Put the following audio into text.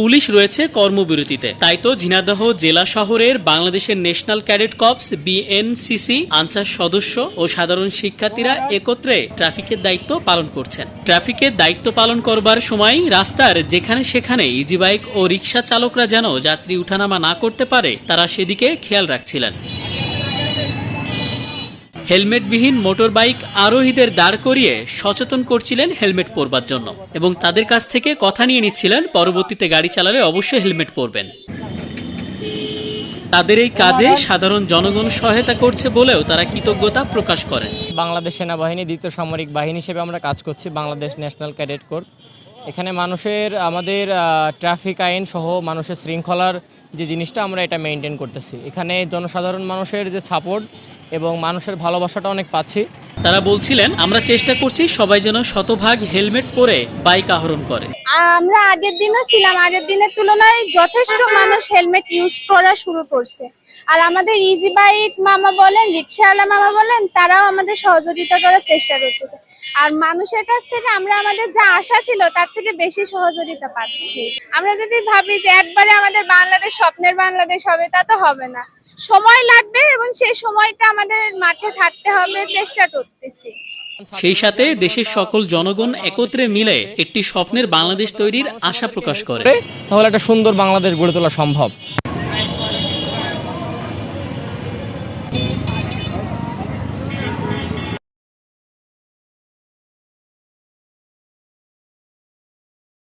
Police রয়েছে কর্মবিরতিতে। তাই তো ঝিনাদহ জেলা শহরের বাংলাদেশের national cadet corps, BNCC, Ansar সদস্য ও সাধারণ শিক্ষার্থীরা একত্রে ট্রাফিকের দায়িত্ব পালন করছেন। ট্রাফিকের দায়িত্ব পালন করবার সময় রাস্তার যেখানে সেখানে ইজিবাইক ও রিক্সা চালকরা যেন যাত্রী উঠানামা না করতে পারে, তারা সেদিকে খেয়াল রাখছিলেন। হেলমেটবিহীন মোটর বাইক আরোহীদের দাঁড় করিয়ে সচেতন করছিলেন হেলমেট পরবার জন্য। এবং তাদের কাছ থেকে কথা নিয়ে নিচ্ছিলেন, পরবর্তীতে গাড়ি চালালে অবশ্যই হেলমেট পরবেন। তাদের এই কাজে সাধারণ জনগণ সহায়তা করছে বলেও তারা কৃতজ্ঞতা প্রকাশ করেন। বাংলাদেশ সেনাবাহিনী দ্বিতীয় সামরিক বাহিনী হিসেবে আমরা কাজ করছি, বাংলাদেশ ন্যাশনাল ক্যাডেট কোর। এখানে মানুষের আমাদের ট্রাফিক আইন সহ মানুষের শৃঙ্খলার যে জিনিসটা আমরা এটা মেনটেন করতেছি। এখানে জনসাধারণ মানুষের যে সাপোর্ট এবং মানুষের ভালোবাসাটা অনেক পাচ্ছি। তারা বলছিলেন আমরা চেষ্টা করছি সবাই যেন শতভাগ হেলমেট পরে বাইক আহরণ করে। আমরা আগের দিনও ছিলাম আগের দিনের তুলনায় যথেষ্ট মানুষ হেলমেট ইউজ করা শুরু করছে। আর আমাদের ইজি বাইক মামা বলেন রিক্সাওয়ালা মামা বলেন তারাও আমাদের সহযোগিতা করার চেষ্টা করতেছে। আর মানুষের কাছ থেকে আমরা আমাদের যা আশা ছিল তার থেকে বেশি সহযোগিতা পাচ্ছি। আমরা যদি ভাবি যে একবারে আমাদের বাংলাদেশ স্বপ্নের বাংলাদেশ হবে তা তো হবে না। সময় লাগবে এবং সেই সময়টা আমাদের মাঠে থাকতে হবে চেষ্টা করতেছি। সেই সাথে দেশের সকল জনগণ একত্রে মিলে একটি স্বপ্নের বাংলাদেশ তৈরির আশা প্রকাশ করে। তাহলে একটা সুন্দর বাংলাদেশ গড়ে তোলা সম্ভব।